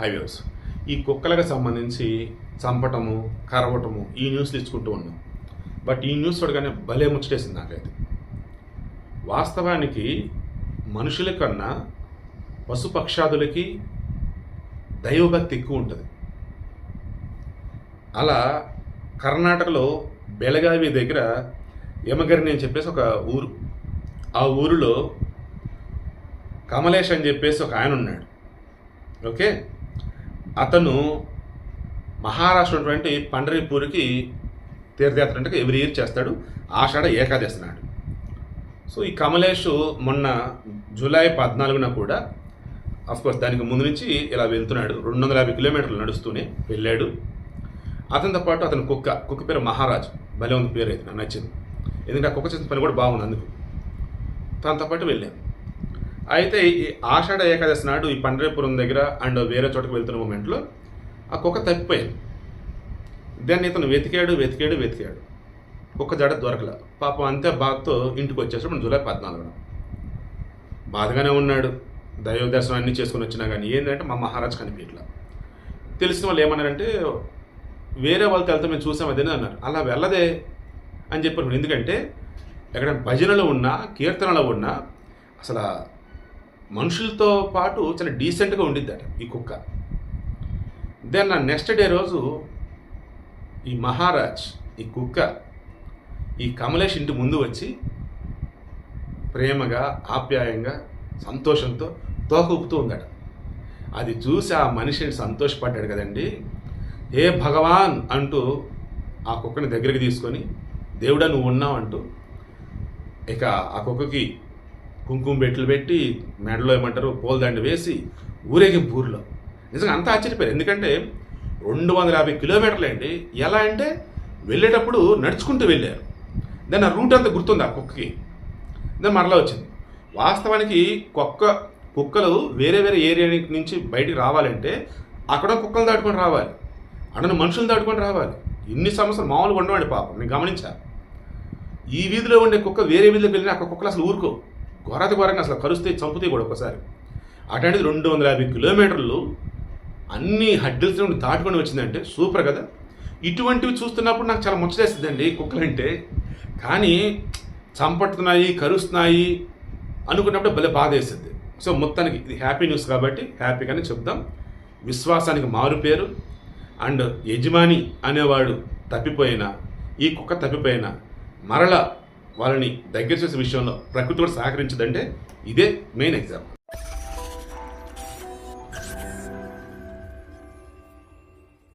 Highways ఈ కుక్కలకు సంబంధించి చంపటము కరవటము ఈ న్యూస్లు ఇచ్చుకుంటూ ఉన్నాం. బట్ ఈ న్యూస్ చూడగానే భలే ముచ్చటేసింది నాకైతే. వాస్తవానికి మనుషుల కన్నా పశుపక్షాదులకి దైవభక్తి ఎక్కువ ఉంటుంది. అలా కర్ణాటకలో బెళగావి దగ్గర యమగరిని అని చెప్పేసి ఒక ఊరు. ఆ ఊరిలో కమలేష్ అని చెప్పేసి ఒక ఆయన ఉన్నాడు. ఓకే? అతను మహారాష్ట్ర ఉన్నటువంటి పండరీపూర్కి తీర్థయాత్ర అంటే ఎవ్రీ ఇయర్ చేస్తాడు. ఆషాఢ ఏకాదశి నాడు సో ఈ కమలేష్ మొన్న జూలై పద్నాలుగున కూడా కోర్స్ దానికి ముందు నుంచి ఇలా వెళ్తున్నాడు. రెండు వందల యాభై కిలోమీటర్లు నడుస్తూనే వెళ్ళాడు. అతనితో పాటు అతని కుక్క కుక్క పేరు మహారాజ్. భలే ఉంది పేరు అయితే నాకు నచ్చింది. ఎందుకంటే ఆ కుక్క చేసిన పని కూడా బాగుంది అందుకు. తనతో పాటు వెళ్ళాను. అయితే ఈ ఆషాఢ ఏకాదశి నాడు ఈ పండరేపురం దగ్గర అండ్ వేరే చోటకి వెళ్తున్న మూమెంట్లో ఆ కుక్క తప్పిపోయింది. దాన్ని ఇతను వెతికాడు వెతికాడు వెతికాడు. కుక్క జడ దొరకల. పాపం అంతే బాధతో ఇంటికి వచ్చేసాడు జూలై పద్నాలుగున. బాధగానే ఉన్నాడు. దైవ దర్శనం అన్నీ చేసుకుని వచ్చినా కానీ ఏంటంటే మా మహారాజ్ కనిపించట్లా. తెలిసిన వాళ్ళు ఏమన్నారంటే వేరే వాళ్ళతో వెళ్తే మేము చూసాం అదేనే అన్నారు. అలా వెళ్ళదే అని చెప్పారు. ఎందుకంటే ఎక్కడ భజనలు ఉన్నా కీర్తనలు ఉన్నా అసలు మనుషులతో పాటు చాలా డీసెంట్గా ఉండిద్దట ఈ కుక్క. దెన్ నా నెక్స్ట్ డే రోజు ఈ మహారాజ్ ఈ కుక్క ఈ కమలేష్ ఇంటి ముందు వచ్చి ప్రేమగా ఆప్యాయంగా సంతోషంతో తోక ఊపుతూ ఉందట. అది చూసి ఆ మనిషిని సంతోషపడ్డాడు కదండి. ఏ భగవాన్ అంటూ ఆ కుక్కని దగ్గరికి తీసుకొని దేవుడా నువ్వు ఉన్నావు అంటూ ఇక ఆ కుక్కకి కుంకుమ బెట్లు పెట్టి మెడలో ఏమంటారు పూలదండ వేసి ఊరేగింపు ఊర్లో నిజంగా అంతా ఆశ్చర్యపోయారు. ఎందుకంటే రెండు వందల యాభై కిలోమీటర్లు అండి. ఎలా అంటే వెళ్ళేటప్పుడు నడుచుకుంటూ వెళ్ళారు. దాని ఆ రూట్ అంతా గుర్తుంది ఆ కుక్కకి? దాని మరలా వచ్చింది. వాస్తవానికి కుక్క కుక్కలు వేరే వేరే ఏరియా నుంచి బయటికి రావాలంటే అక్కడ కుక్కలు దాటుకొని రావాలి. అక్కడ మనుషులు దాటుకొని రావాలి. ఇన్ని సమస్యలు మామూలుగా ఉండవండి పాపం. నేను గమనించా. ఈ వీధిలో ఉండే కుక్క వేరే వీధిలోకి వెళ్ళినా అక్కడ కుక్కలు అసలు ఊరుకో ఘోరాతి ఘోరంగా అసలు కరుస్తే చంపుతే కూడా ఒకసారి అటువంటిది రెండు వందల యాభై కిలోమీటర్లు అన్ని హడ్డిల్స్ నుండి దాటుకొని వచ్చిందంటే సూపర్ కదా. ఇటువంటివి చూస్తున్నప్పుడు నాకు చాలా ముచ్చటేస్తుందండి కుక్కలంటే. కానీ చంపడుతున్నాయి కరుస్తున్నాయి అనుకున్నప్పుడు భలే బాధ వేస్తుంది సో మొత్తానికి ఇది హ్యాపీ న్యూస్ కాబట్టి హ్యాపీగానే చెప్దాం. విశ్వాసానికి మారు పేరు. అండ్ యజమాని అనేవాడు తప్పిపోయినా ఈ కుక్క తప్పిపోయినా మరల వాళ్ళని దగ్గర చేసే విషయంలో ప్రకృతి కూడా సహకరించదంటే ఇదే మెయిన్ ఎగ్జాంపుల్